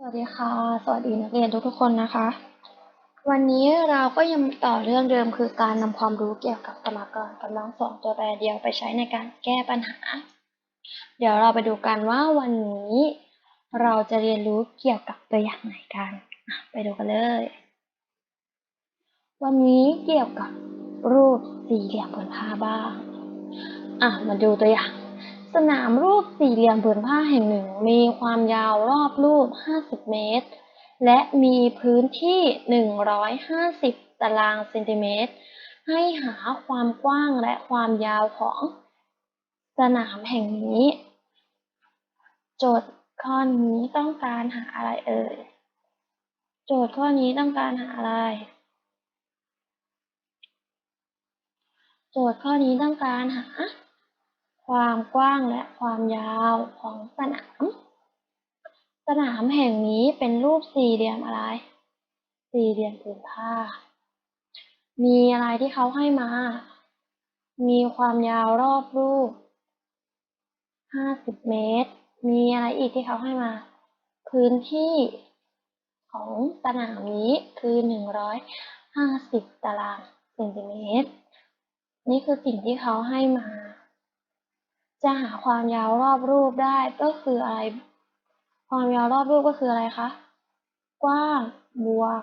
สวัสดีค่ะ สวัสดีนักเรียนทุกๆคนนะคะ วันนี้เราก็ยังต่อเรื่องเดิมคือการนำความรู้เกี่ยวกับสมการกำลังสองตัวแปรเดียวไปใช้ในการแก้ปัญหา เดี๋ยวเราไปดูกันว่าวันนี้เราจะเรียนรู้เกี่ยวกับตัวอย่างไหนกันไปดูกันเลย วันนี้เกี่ยวกับรูปสี่เหลี่ยมผืนผ้าบ้างอะมาดูตัวอย่าง สนามรูปสี่เหลี่ยมผืนผ้าแห่งหนึ่ง มีความยาวรอบรูป 50 เมตร และมีพื้นที่ 150 ตารางเซนติเมตร ให้หาความกว้างและความยาวของสนามแห่งนี้ โจทย์ข้อนี้ต้องการหาอะไรเอ่ย โจทย์ข้อนี้ต้องการหาอะไร โจทย์ข้อนี้ต้องการหา ความกว้างและความยาวของสนาม สนามแห่งนี้เป็นรูปสี่เหลี่ยมอะไร สี่เหลี่ยมผืนผ้า มีอะไรที่เขาให้มา มีความยาวรอบรูป50เมตร มีอะไรอีกที่เขาให้มา พื้นที่ของสนามนี้คือ150ตารางเซนติเมตร นี่คือสิ่งที่เขาให้มา จะหาความยาวรอบรูปได้ก็คืออะไร ความยาวรอบรูปก็คืออะไรคะ กว้างบวก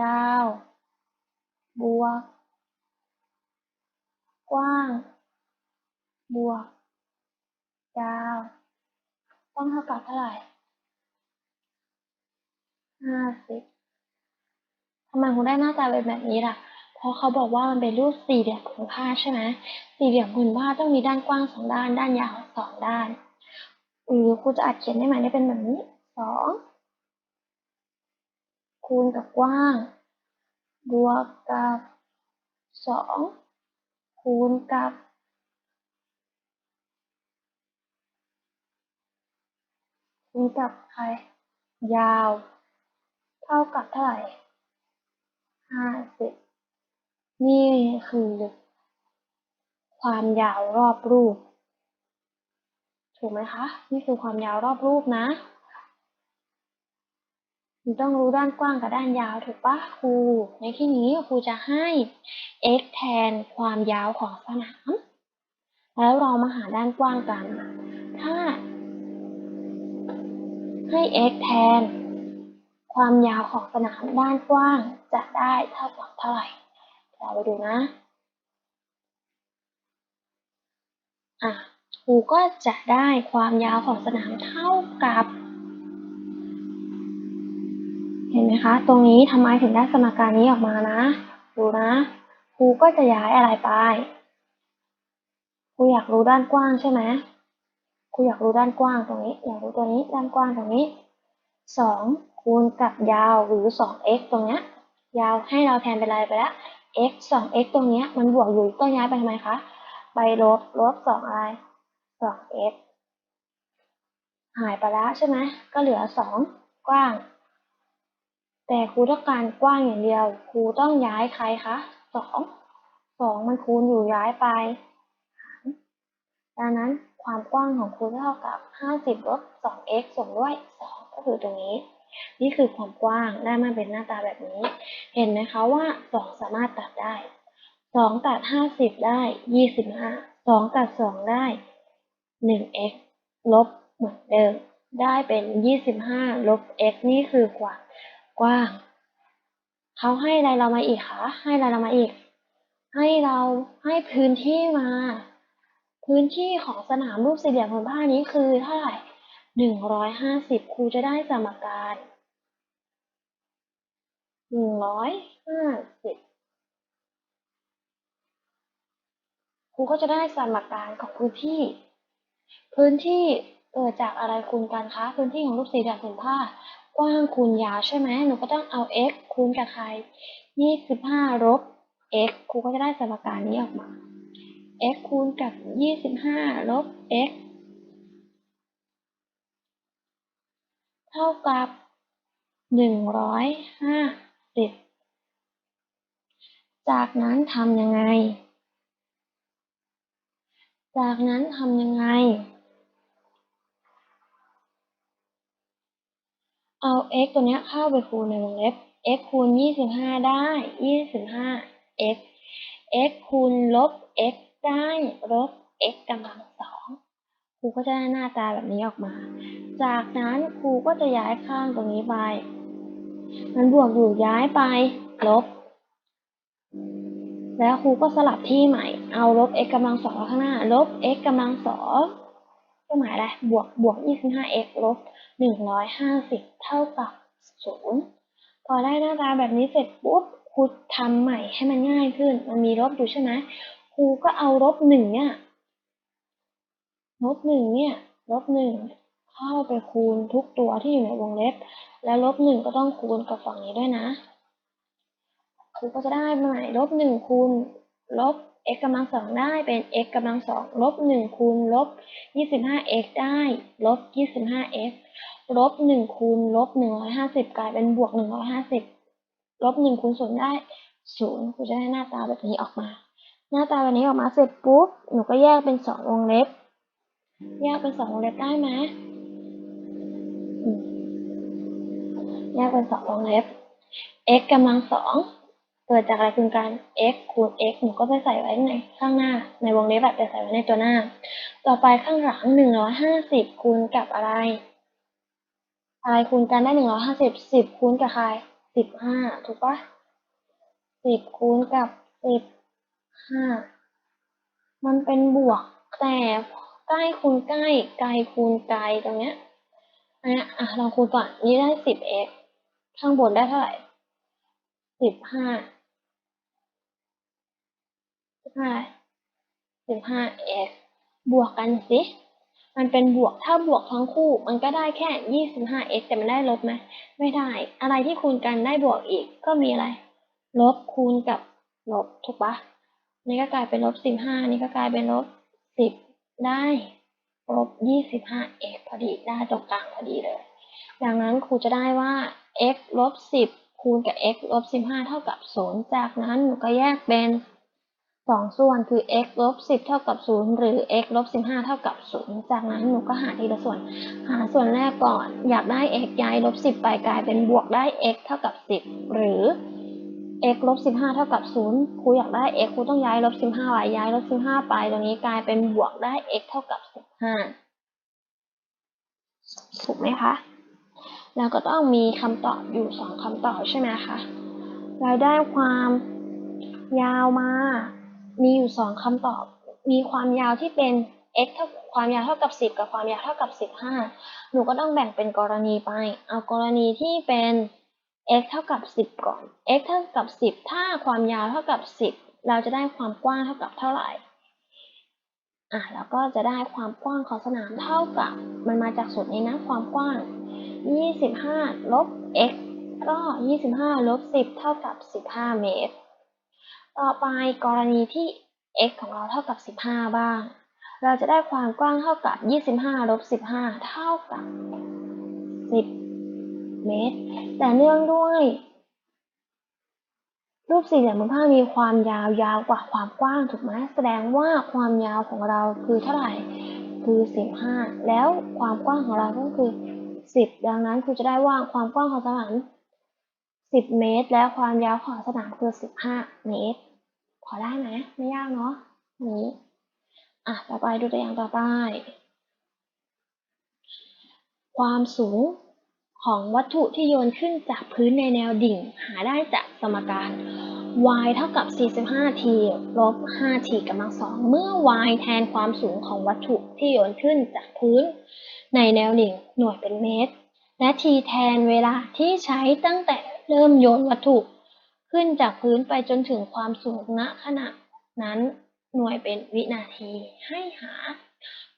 ยาว บวก กว้าง บวก ยาวต้องเท่ากับเท่าไหร่ห้าสิบทำไมคุณได้หน้าตาเป็นแบบนี้ล่ะ ราะเขาบอกว่ามันเป็นรูปสี่เหลี่ยมผืนผ้าใช่ไหมสี่เหลี่ยมผืนผ้าต้องมีด้านกว้างสองด้าน ด้านยาวสองด้านหรือครูจะอาจเขียนได้ไหมได้เป็นแบบนี้สองคูณกับกว้าง บวกกับสองคูณกับคูณกับใคร ยาว เท่ากับเท่าไหร่ห้าสิบ นี่คือความยาวรอบรูป ถูกไหมคะ นี่คือความยาวรอบรูปนะคุณต้องรู้ด้านกว้างกับด้านยาวถูกปะครู ในที่นี้ครูจะให้ x แทนความยาวของสนาม แล้วเรามาหาด้านกว้างกัน ถ้า ให้ x แทน ความยาวของสนามด้านกว้างจะได้เท่ากับเท่าไหร่ เราไปดูนะอะครูก็จะได้ความยาวของสนามเท่ากับ เห็นไหมคะ ตรงนี้ทำไมถึงได้สมการนี้ออกมานะ ดูนะครูก็จะย้ายอะไรไปครูอยากรู้ด้านกว้างใช่ไหมครูอยากรู้ด้านกว้างตรงนี้ อยากรู้ตัวนี้ด้านกว้างตรงนี้สองคูณกับยาวหรือสอง x ตรงเนี้ยยาวให้เราแทนเป็นอะไรไปแล้ว x สอง x ตรงเนี้ยมันบวกอยู่ก็ย้ายไปทำไมคะ ไปลบลบสองอะไรสอง x หายไปแล้วใช่ไหมก็เหลือสองกว้าง แต่ครูต้องการกว้างอย่างเดียว ครูต้องย้ายใครคะสองสองมันคูณอยู่ย้ายไป ดังนั้นความกว้างของครูเท่ากับห้าสิบลบสอง x ส่วนด้วยสองก็คือตรงนี้ นี่คือความกว้างได้มาเป็นหน้าตาแบบนี้ เห็นไหมคะว่าสองสามารถตัดได้สองตัดห้าสิบได้ยี่สิบห้าสองตัดสองได้หนึ่ง x ลบเหมือนเดิม ได้เป็นยี่สิบห้าลบ x นี่คือความกว้าง เขาให้อะไรเรามาอีกคะ ให้อะไรเรามาอีก ให้เราให้พื้นที่มา พื้นที่ของสนามรูปสี่เหลี่ยมผืนผ้านี้คือเท่าไหร่ หนึ่งร้อยห้าสิบครูจะได้สมการหนึ่งร้อยห้าสิบครูก็จะได้สมการของพื้นที่ พื้นที่เกิดจากอะไรคูณกันคะ พื้นที่ของรูปสี่เหลี่ยมผืนผ้ากว้างคูณยาวใช่ไหมหนูก็ต้องเอา x คูณกับใครยี่สิบห้าลบ x ครูก็จะได้สมการนี้ออกมา x คูณกับยี่สิบห้าลบ x ท่ากับหนึ่งร้อยห้าสิบจากนั้นทำยังไง จากนั้นทำยังไง เอา x ตัวเนี้ยเข้าไปคูณในวงเล็บ x คูณยี่สิบห้าได้ยี่สิบห้า x x คูณลบ x ได้ลบ x กำลังสอง รูก็จะได้หน้าตาแบบนี้ออกมา จากนั้นครูก็จะย้ายข้างตรงนี้ไป มันบวกอยู่ย้ายไปลบ แล้วครูก็สลับที่ใหม่ เอาลบ x กำลังสองข้างหน้า ลบ x กำลังสองก็หมายอะไร บวกบวก 25x ลบ 150 เท่ากับ 0 พอได้หน้าตาแบบนี้เสร็จปุ๊บครูทำใหม่ให้มันง่ายขึ้น มันมีลบอยู่ใช่ไหมครูก็เอาลบหนึ่งเนี่ย ลบหนึ่งเนี่ยลบหนึ่งเข้าไปคูณทุกตัวที่อยู่ในวงเล็บ แล้วลบหนึ่งก็ต้องคูณกับฝั่งนี้ด้วยนะครูก็จะได้ใหม่ลบหนึ่งคูณลบ x กำลังสองได้เป็น x กำลังสองลบหนึ่งคูณลบยี่สิบห้า x ได้ลบยี่สิบห้า x ลบหนึ่งคูณลบหนึ่งร้อยห้าสิบกลายเป็นบวกหนึ่งร้อยห้าสิบลบหนึ่งคูณศูนย์ได้ศูนย์ครูจะได้หน้าตาแบบนี้ออกมา หน้าตาแบบนี้ออกมาเสร็จปุ๊บหนูก็แยกเป็นสองวงเล็บ แยกเป็นสองวงเล็บได้ไหมแยกเป็นสองวงเล็บ x กำลังสองเกิดจากอะไรคือการ x คูณ x หนูก็ไปใส่ไว้ในข้างหน้า ในวงเล็บแบบจะใส่ไว้ในตัวหน้า ต่อไปข้างหลังหนึ่งร้อยห้าสิบคูณกับอะไร อะไรคูณกันได้หนึ่งร้อยห้าสิบสิบคูณกับใครสิบห้าถูกปะสิบคูณกับสิบห้ามันเป็นบวกแต่ ใกล้คูณใกล้ ไกลคูณไกลตรงเนี้ยอันเนี้ยอะลองคูณก่อนนี่ได้สิบ x ข้างบนได้เท่าไหร่สิบห้าสิบห้าสิบห้า x บวกกันสิมันเป็นบวกถ้าบวกทั้งคู่ มันก็ได้แค่ยี่สิบห้า x แต่มันได้ลบไหมไม่ได้ อะไรที่คูณกันได้บวกอีก ก็มีอะไร ลบคูณกับลบถูกปะนี่ก็กลายเป็นลบสิบห้านี่ก็กลายเป็นลบสิบ ได้ลบยี่สิบห้า x พอดีได้ตรงกลางพอดีเลย ดังนั้นครูจะได้ว่า x ลบสิบคูณกับ x ลบสิบห้าเท่ากับศูนย์จากนั้นหนูก็แยกเป็นสองส่วนคือ x ลบสิบเท่ากับศูนย์หรือ x ลบสิบห้าเท่ากับศูนย์จากนั้นหนูก็หาทีละส่วน หาส่วนแรกก่อน อยากได้ x ย้ายลบสิบไปกลายเป็นบวกได้ x เท่ากับสิบหรือ x ลบสิบห้าเท่ากับศูนย์ครูอยากได้ x ครูต้องย้ายลบสิบห้าไปย้ายลบสิบห้าไปตรงนี้กลายเป็นบวกได้ x เท่ากับสิบห้าถูกไหมคะแล้วก็ต้องมีคำตอบอยู่สองคำตอบใช่ไหมคะเราได้ความยาวมา มีอยู่สองคำตอบ มีความยาวที่เป็น x เท่าความยาวเท่ากับสิบกับความยาวเท่ากับสิบห้าหนูก็ต้องแบ่งเป็นกรณีไป เอากรณีที่เป็น x เท่ากับสิบก่อน x เท่ากับสิบถ้าความยาวเท่ากับสิบเราจะได้ความกว้างเท่ากับเท่าไหร่ อะแล้วก็จะได้ความกว้างของสนามเท่ากับ มันมาจากสูตรนี้นะ ความกว้าง 25 ลบ x ก็ 25 ลบ 10 เท่ากับ 15 เมตร ต่อไปกรณีที่ x ของเราเท่ากับ 15 บ้าง เราจะได้ความกว้างเท่ากับ 25 ลบ 15 เท่ากับ 10 เมตร แต่เนื่องด้วย รูปสี่เหลี่ยมผืนผ้ามีความยาวยาวกว่าความกว้างถูกไหมแสดงว่าความยาวของเราคือเท่าไหร่คือสิบห้าแล้วความกว้างของเราก็คือสิบดังนั้นครูจะได้ว่าความกว้างของสนามสิบเมตร และความยาวของสนามคือสิบห้าเมตร พอได้ไหมไม่ยากเนาะนี้อะต่อไปดูตัวอย่างต่อไป ความสูง ของวัตถุที่โยนขึ้นจากพื้นในแนวดิ่ง หาได้จากสมการ y เท่ากับ 45t ลบ 5t กำลังสองเมื่อ y แทนความสูงของวัตถุที่โยนขึ้นจากพื้น ในแนวดิ่งหน่วยเป็นเมตร และ t แทนเวลาที่ใช้ตั้งแต่เริ่มโยนวัตถุ ขึ้นจากพื้นไปจนถึงความสูงณขณะ นั้นหน่วยเป็นวินาทีให้หา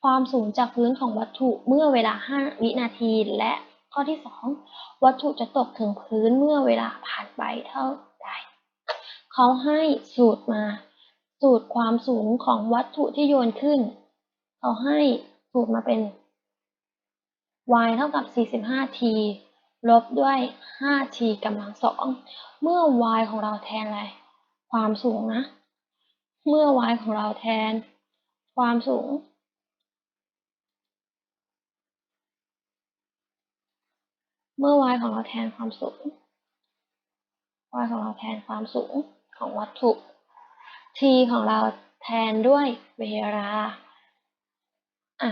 ความสูงจากพื้นของวัตถุเมื่อเวลา 5 วินาทีและ ข้อที่ 2 วัตถุจะตกถึงพื้นเมื่อเวลาผ่านไปเท่าใดเขาให้สูตรมา สูตรความสูงของวัตถุที่โยนขึ้น เขาให้สูตรมาเป็น y เท่ากับ 45t ลบด้วย 5t กำลังสอง เมื่อ y ของเราแทนอะไร ความสูงนะ เมื่อ y ของเราแทน ความสูง เมื่อ y ของเราแทนความสูง y ของเราแทนความสูงของวัตถุ t ของเราแทนด้วยเวลาอะ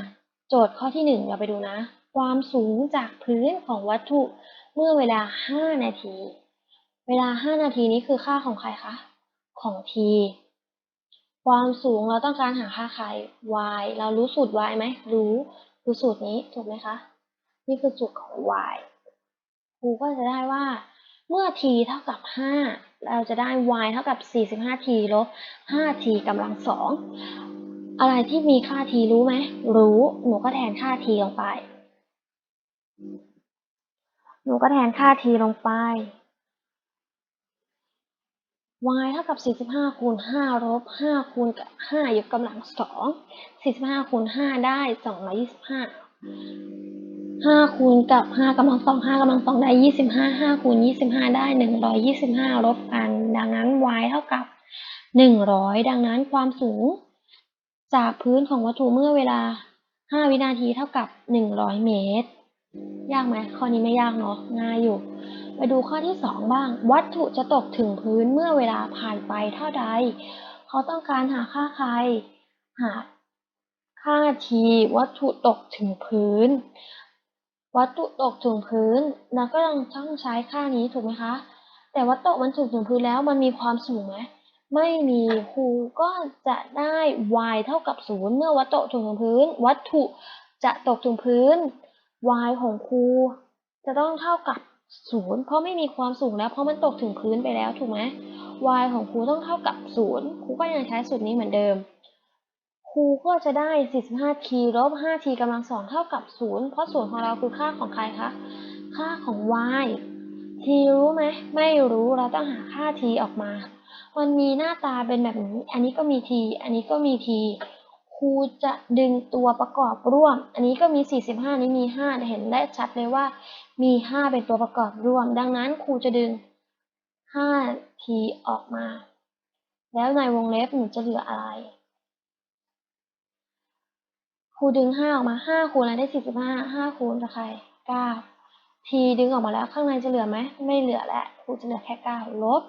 โจทย์ข้อที่หนึ่งเราไปดูนะ ความสูงจากพื้นของวัตถุเมื่อเวลา 5 นาที เวลา 5 นาทีนี้คือค่าของใครคะ ของ t ความสูงเราต้องการหาค่าใคร y เรารู้สูตร y ไหมรู้รู้สูตรนี้ถูกไหมคะ นี่คือสูตรของ y รูก็จะได้ว่าเมื่อ t เท่ากับ 5 เราจะได้ y เท่ากับ 45t ลบ 5t กำลังสองอะไรที่มีค่า t รู้ไหม รู้ หนูก็แทนค่า t ลงไป หนูก็แทนค่า t ลงไป y เท่ากับ 45 คูณ 5 ลบ 5 คูณกับ5ยกกำลังสอง45 คูณ 5 ได้ 225 5คูณกับ5กำลังสอง5กำลังสองได้25 5คูณ25ได้125ลบกัน ดังนั้น y เท่ากับ100ดังนั้นความสูง จากพื้นของวัตถุเมื่อเวลา5วินาทีเท่ากับ100เมตร ยากไหมข้อนี้ไม่ยากเนาะง่ายอยู่ ไปดูข้อที่2บ้าง วัตถุจะตกถึงพื้นเมื่อเวลาผ่านไปเท่าใด เขาต้องการหาค่าใคร หาค่า t วัตถุตกถึงพื้น วัตถุตกถึงพื้นเราก็ยังต้องใช้ค่านี้ถูกไหมคะ แต่วัตถุมันถูกถึงพื้นแล้วมันมีความสูงไหมไม่มีครูก็จะได้ y เท่ากับ0เมื่อวัตถุตกถึงพื้น วัตถุจะตกถึงพื้น y ของครูจะต้องเท่ากับ0เพราะไม่มีความสูงแล้วเพราะมันตกถึงพื้นไปแล้วถูกไหม y ของครูต้องเท่ากับ0ครูก็ยังใช้สูตรนี้เหมือนเดิม รูก็จะได้ 45t ลบ 5t กำลังสองเท่ากับ 0 เพราะ0ของเราคือค่าของใครคะ ค่าของ y t รู้ไหม ไม่รู้ เราต้องหาค่า t ออกมา มันมีหน้าตาเป็นแบบนี้ อันนี้ก็มี t อันนี้ก็มี t ครูจะดึงตัวประกอบร่วม อันนี้ก็มี 45 นี้มี 5 เห็นได้ชัดเลยว่ามี 5 เป็นตัวประกอบร่วม ดังนั้นครูจะดึง 5t ออกมา แล้วในวงเล็บหนูจะเหลืออะไร ครูดึง5ออกมา5คูณอะไรได้45 5คูณกับใคร9 t ดึงออกมาแล้วข้างในจะเหลือไหมไม่เหลือแล้วครูจะเหลือแค่9ลบ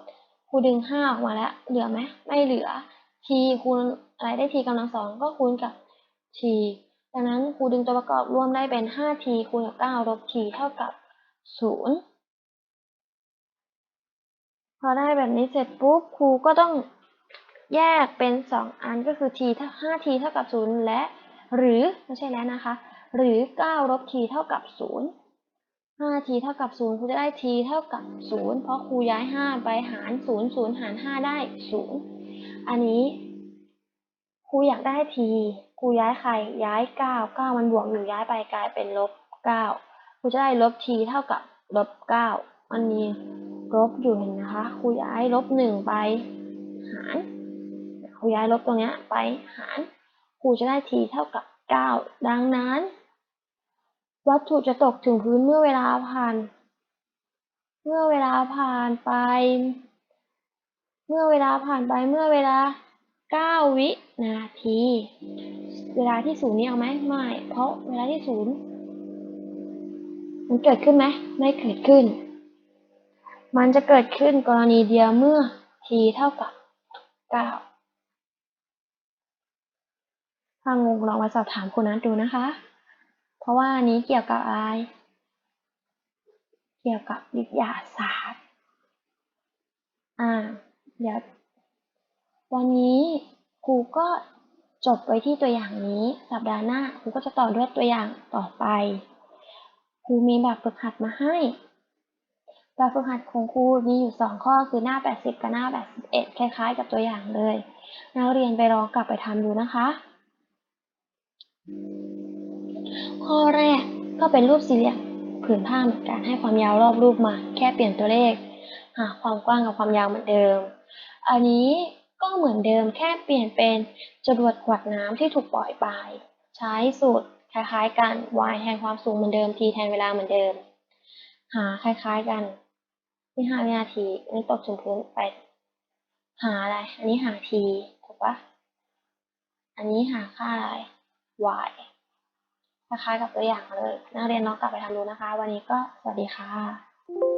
ครูดึง5ออกมาแล้ว เหลือไหมไม่เหลือ t คูณอะไรได้ t กำลังสองก็คูณกับ t ดังนั้นครูดึงตัวประกอบร่วมได้เป็น 5t คูณกับ9ลบ t เท่ากับ0พอได้แบบนี้เสร็จปุ๊บครูก็ต้องแยกเป็น2อันก็คือ t เท่า 5t เท่ากับ0และ หรือไม่ใช่แล้วนะคะ หรือ 9 ลบ t เท่ากับ 0 5t เท่ากับ 0 ครูจะได้ t เท่ากับ 0 เพราะครูย้าย 5 ไปหาร 0 0 หาร 5 ได้ 0 อันนี้ครูอยากได้ t ครูย้ายใคร ย้าย 9 9 มันบวกอยู่ย้ายไปกลายเป็นลบ 9 ครูจะได้ลบ t เท่ากับลบ 9 มันมีลบอยู่เห็นนะคะ ครูย้ายลบ 1 ไปหาร ครูย้ายลบตรงนี้ไปหาร ครูจะได้ t เท่ากับ 9 ดังนั้น วัตถุจะตกถึงพื้นเมื่อเวลาผ่าน เมื่อเวลาผ่านไป เมื่อเวลาผ่านไปเมื่อเวลา9 วินาที เวลาที่ศูนย์นี้เอาไหมไม่ เพราะเวลาที่ศูนย์มันเกิดขึ้นไหมไม่เกิดขึ้น มันจะเกิดขึ้นกรณีเดียวเมื่อ t เท่ากับ 9 ถ้างงลองมาสอบถามคุณนัทดูนะคะ เพราะว่านี้เกี่ยวกับอะไร เกี่ยวกับวิทยาศาสตร์ อ่า เดี๋ยว วันนี้ครูก็จบไว้ที่ตัวอย่างนี้ สัปดาห์หน้าครูก็จะต่อด้วยตัวอย่างต่อไป ครูมีแบบฝึกหัดมาให้แบบฝึกหัดของครูมีอยู่สองข้อคือหน้า 80 กับหน้า 81 คล้ายๆ กับตัวอย่างเลย นักเรียนไปลองกลับไปทำดูนะคะ ข้อแรกก็เป็นรูปสี่เหลี่ยมผืนผ้าเหมือนกันให้ความยาวรอบรูปมา แค่เปลี่ยนตัวเลขหาความกว้างกับความยาวเหมือนเดิม อันนี้ก็เหมือนเดิมแค่เปลี่ยนเป็นจรวดขวดน้ำที่ถูกปล่อยไป ใช้สูตรคล้ายๆกัน y แทนความสูงเหมือนเดิม t แทนเวลาเหมือนเดิม หาคล้ายๆกันที่ห้าวินาทีนนี้ตกถึงพื้นไป หาอะไร อันนี้หา t ถูกปะอันนี้หาค่าอะไร y คคล้ายกับตัวอย่างเลย นักเรียนน้องกลับไปทำดูนะคะ วันนี้ก็สวัสดีค่ะ